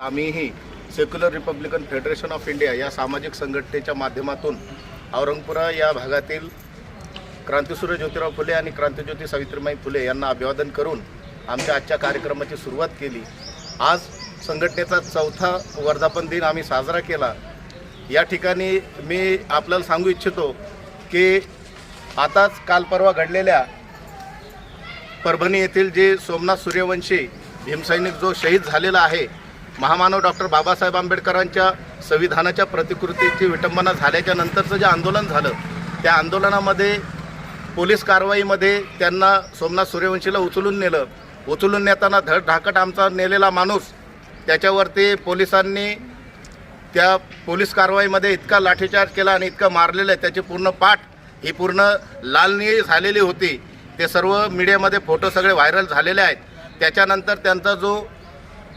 आम्हीही secular republican federation of India या सामाजिक संघटनेच्या माध्यमातून औरंगपुरा या भागातील क्रांतीसूर्य ज्योतिराव फुले आणि क्रांतीज्योती सावित्रीबाई फुले यांना अभिवादन करून आमच्या आजच्या कार्यक्रमाची सुरुवात केली. आज संघटनेचा चौथा वर्धापन दिन आम्ही साजरा केला. या ठिकाणी मी आपल्याला सांगू इच्छितो की आताच काल परवा घडलेल्या परभणी येथील जे सोमनाथ सूर्यवंशी भीमसैनिक जो शहीद झालेला आहे महामानव डॉक्टर बाबासाहेब आंबेडकरांच्या संविधानाच्या प्रतिकृतीची विटंबना झाल्याच्या नंतरचं जे आंदोलन झालं त्या आंदोलनामध्ये पोलीस कारवाईमध्ये त्यांना सोमनाथ सूर्यवंशीला उचलून नेलं. उचलून नेताना धड धाकट आमचा नेलेला माणूस त्याच्यावरती पोलिसांनी त्या पोलीस कारवाईमध्ये इतका लाठीचार्ज केला आणि इतकं मारलेलं आहे त्याची पूर्ण पाठ ही पूर्ण लालनी झालेली होती. ते सर्व मीडियामध्ये फोटो सगळे व्हायरल झालेले आहेत. त्याच्यानंतर त्यांचा जो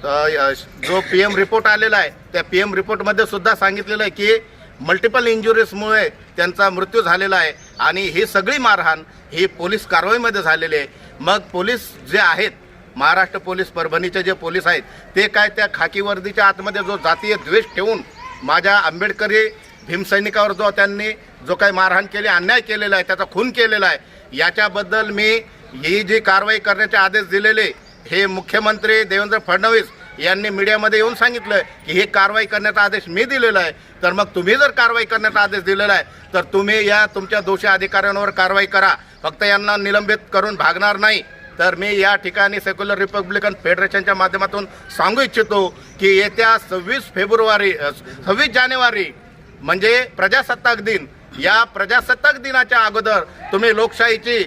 जो पी एम रिपोर्ट आलेला आहे त्या पी एम रिपोर्टमध्ये सुद्धा सांगितलेलं आहे की मल्टिपल इंजुरीजमुळे त्यांचा मृत्यू झालेला आहे आणि ही सगळी मारहाण ही पोलीस कारवाईमध्ये झालेली आहे. मग पोलीस जे आहेत महाराष्ट्र पोलीस परभणीचे जे पोलीस आहेत ते काय त्या खाकी वर्दीच्या आतमध्ये जो जातीय द्वेष ठेवून माझ्या आंबेडकरी भीमसैनिकावर जो त्यांनी जो काही मारहाण केली अन्याय केलेला आहे त्याचा खून केलेला आहे याच्याबद्दल मी ही जी कारवाई करण्याचे आदेश दिलेले हे मुख्यमंत्री देवेंद्र फडणवीस यांनी मीडियामध्ये येऊन सांगितलं की हे कारवाई करण्याचा आदेश मी दिलेला आहे. तर मग तुम्ही जर कारवाई करण्याचा आदेश दिलेला आहे तर तुम्ही या तुमच्या दोषी अधिकाऱ्यांवर कारवाई करा. फक्त यांना निलंबित करून भागणार नाही. तर मी या ठिकाणी सेक्युलर रिपब्लिकन फेडरेशनच्या माध्यमातून सांगू इच्छितो की येत्या सव्वीस फेब्रुवारी सव्वीस जानेवारी म्हणजे प्रजासत्ताक दिन या प्रजासत्ताक दिनाच्या अगोदर तुम्ही लोकशाहीची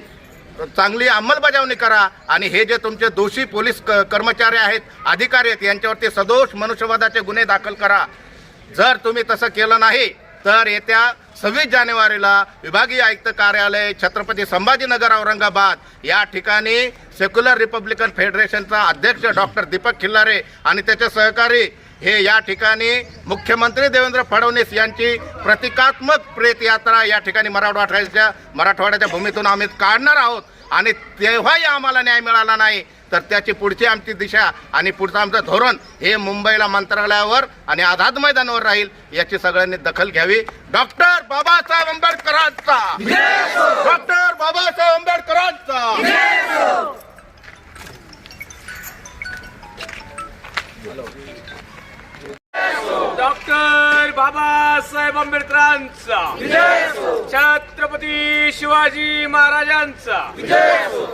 चांगली अंमलबजावणी करा आणि हे जे तुमचे दोषी पोलीस क- कर्मचारी आहेत अधिकारी आहेत यांच्यावरती सदोष मनुष्यवादाचे गुन्हे दाखल करा. जर तुम्ही तसं केलं नाही तर येत्या सव्वीस जानेवारीला विभागीय आयुक्त कार्यालय छत्रपती संभाजीनगर औरंगाबाद या ठिकाणी सेक्युलर रिपब्लिकन फेडरेशनचा अध्यक्ष डॉक्टर दीपक खिल्लारे आणि त्याचे सहकारी हे या ठिकाणी मुख्यमंत्री देवेंद्र फडणवीस यांची प्रतिकात्मक प्रेतयात्रा या ठिकाणी मराठवाड्याच्या मराठवाड्याच्या भूमीतून आम्ही काढणार आहोत. आणि तेव्हाही आम्हाला न्याय मिळाला नाही. तर त्याची पुढची आमची दिशा आणि पुढचं आमचं धोरण हे मुंबईला मंत्रालयावर आणि आझाद मैदानावर राहील याची सगळ्यांनी दखल घ्यावी. डॉक्टर बाबासाहेब आंबेडकरांचा. डॉक्टर बाबासाहेब आंबेडकरांचा. डॉक्टर बाबासाहेब आंबेडकरांचा. छत्रपती शिवाजी महाराजांचा.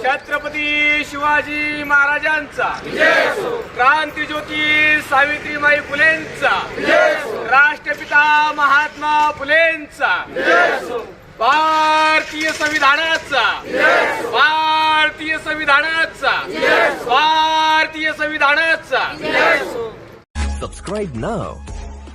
छत्रपती शिवाजी महाराजांचा. क्रांतीज्योती सावित्रीबाई फुलेंचा. राष्ट्रपिता महात्मा फुलेंचा. भारतीय संविधानाचा. भारतीय संविधानाचा. भारतीय संविधानाचा. Subscribe now